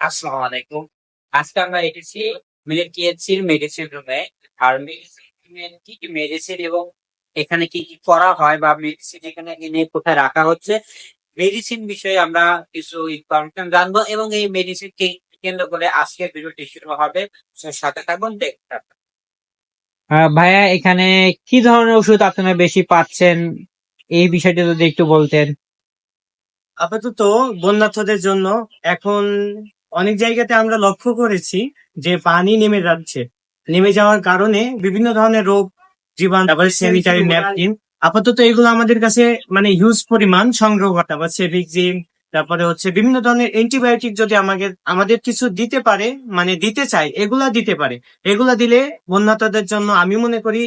আসসালামু আলাইকুম। আজকে আমরা এসেছি মিলিটিএসির মেডিসিন রুমে আর মেডিসিন কি কি মেডিসিন এবং এখানে কি কি করা হয় বা মেডিসিন এখানে এনে কোথায় রাখা হচ্ছে মেডিসিন বিষয়ে আমরা কিছু ইনফরমেশন জানব এবং এই মেডিসিন কে কেন্দ্র করে আজকের ভিডিওটি শুরু হবে। সাথে থাকুন দেখতে আহ, ভাইয়া এখানে কি ধরনের ওষুধ আপনারা বেশি পাচ্ছেন? এই বিষয়টি যদি একটু বলতেন। আপাতত বন্যার্থদের জন্য এখন অনেক জায়গাতে আমরা লক্ষ্য করেছি যে পানি নেমে যাচ্ছে। নেমে যাওয়ার কারণে বিভিন্ন ধরনের রোগ, জীবাণু, তারপরে স্যানিটারি ন্যাপকিন আপাতত এগুলো আমাদের কাছে মানে হিউজ পরিমাণ সংগ্রহ করতে হবে সেভিকজিম তারপরে হচ্ছে বিভিন্ন ধরনের অ্যান্টিবায়োটিক যদি আমাকে, আমাদের কিছু দিতে পারে মানে দিতে চায়, এগুলা দিতে পারে। এগুলা দিলে বন্যার্থদের জন্য আমি মনে করি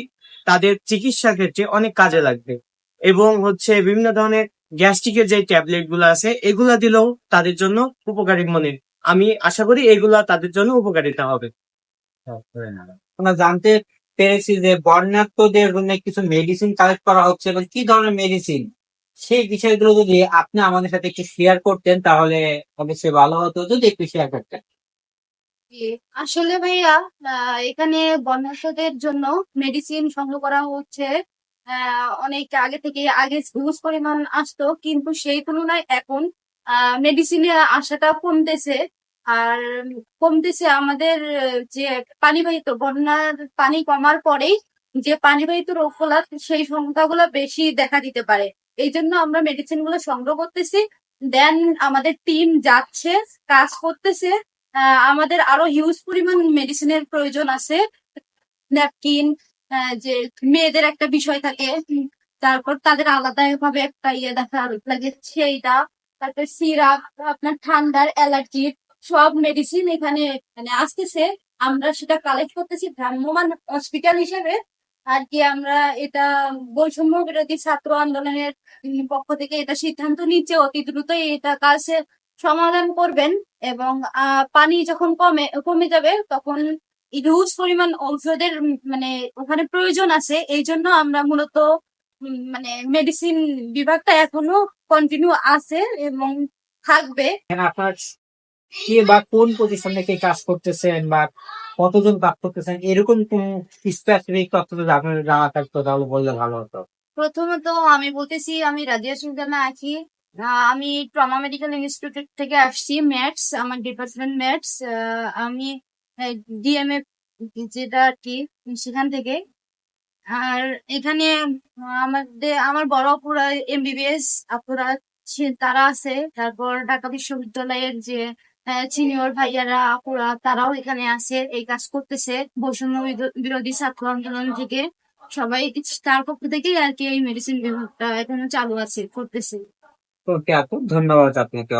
তাদের চিকিৎসা ক্ষেত্রে অনেক কাজে লাগবে। এবং হচ্ছে বিভিন্ন ধরনের গ্যাস্ট্রিকের যে ট্যাবলেটগুলো আছে, এগুলা দিলেও তাদের জন্য উপকারী মনে আমি আশা করি এগুলা তাদের জন্য উপকারিতা হবে। আমরা জানতে পেরেছি যে বন্যার্থদের জন্য কিছু মেডিসিন কালেক্ট করা হচ্ছে এবং কি ধরনের মেডিসিন সেই বিষয়গুলো যদি আপনি আমাদের সাথে একটু শেয়ার করতেন তাহলে অবশ্যই ভালো হতো। যদি একটু শেয়ার করতেন। আসলে ভাইয়া আহ, এখানে বন্যার্থদের জন্য মেডিসিন সংগ্রহ করা হচ্ছে। আহ, অনেক আগে থেকে আগে হিউজ পরিমাণ আসতো কিন্তু সেই তুলনায় এখন মেডিসিনের আশাটা কমতেছে। আর কমতেছে আমাদের, যে পানিবাহিত, বন্যার পানি কমার পরেই যে পানিবাহিত রোগগুলা, সেই সংখ্যাগুলো বেশি দেখা দিতে পারে। এই জন্য আমরা মেডিসিনগুলো সংগ্রহ করতেছি। দেন আমাদের টিম যাচ্ছে, কাজ করতেছে। আমাদের আরও হিউজ পরিমাণ মেডিসিনের প্রয়োজন আছে। ন্যাপকিন যে মেয়েদের একটা বিষয় থাকে। তারপর তাদের আলাদা ভাবে একটা ইয়ে দেখা লাগে, সেইটা। তারপর সিরাপ, আপনার ঠান্ডার অ্যালার্জির সব মেডিসিন এখানে মানে আসতেছে। আমরা সেটা কালেক্ট করতেছি ভ্রাম্যমান হসপিটাল হিসেবে। আর কি আমরা এটা বৈষম্য বিরোধী ছাত্র আন্দোলনের পক্ষ থেকে এটা সিদ্ধান্ত নিচ্ছে। অতি দ্রুত এটা কাজে সমাধান করবেন এবং পানি যখন কমে কমে যাবে তখন হিউজ পরিমাণ ঔষধের মানে ওখানে প্রয়োজন আছে। এই জন্য আমরা মূলত মানে মেডিসিন বিভাগটা এখনও কন্টিনিউ আছে এবং থাকবে। আপনার কে বা কোন প্রতিষ্ঠান থেকে কাজ করতেছেন বা কতজন কাজ করতেছেন এরকম কোন স্পেসিফিক তথ্য যদি আপনার জানা থাকতো তাহলে বললে ভালো হতো। প্রথমত আমি বলতেছি আমি রাজিয়া সুলতানা আছি। আমি ট্রমা মেডিকেল ইনস্টিটিউট থেকে আসছি ম্যাথস আমার ডিপার্টমেন্ট ম্যাথস আমি ডিএমএ যেটা আর কি সেখান থেকে। আর এখানে আমাদের, আমার বড় আপুরা এমবিবিএস আপুরা তারা আছে। তারপর ঢাকা বিশ্ববিদ্যালয়ের যে সিনিয়র ভাইয়ারা, আপুরা, তারাও এখানে আছে, এই কাজ করতেছে। বৈষম্য বিরো- বিরোধী ছাত্র আন্দোলন থেকে সবাই তার পক্ষ থেকেই আর কি এই মেডিসিন বিভাগটা এখনও চালু আছে, করতেছে। ওকে আপু, ধন্যবাদ আপনাকে।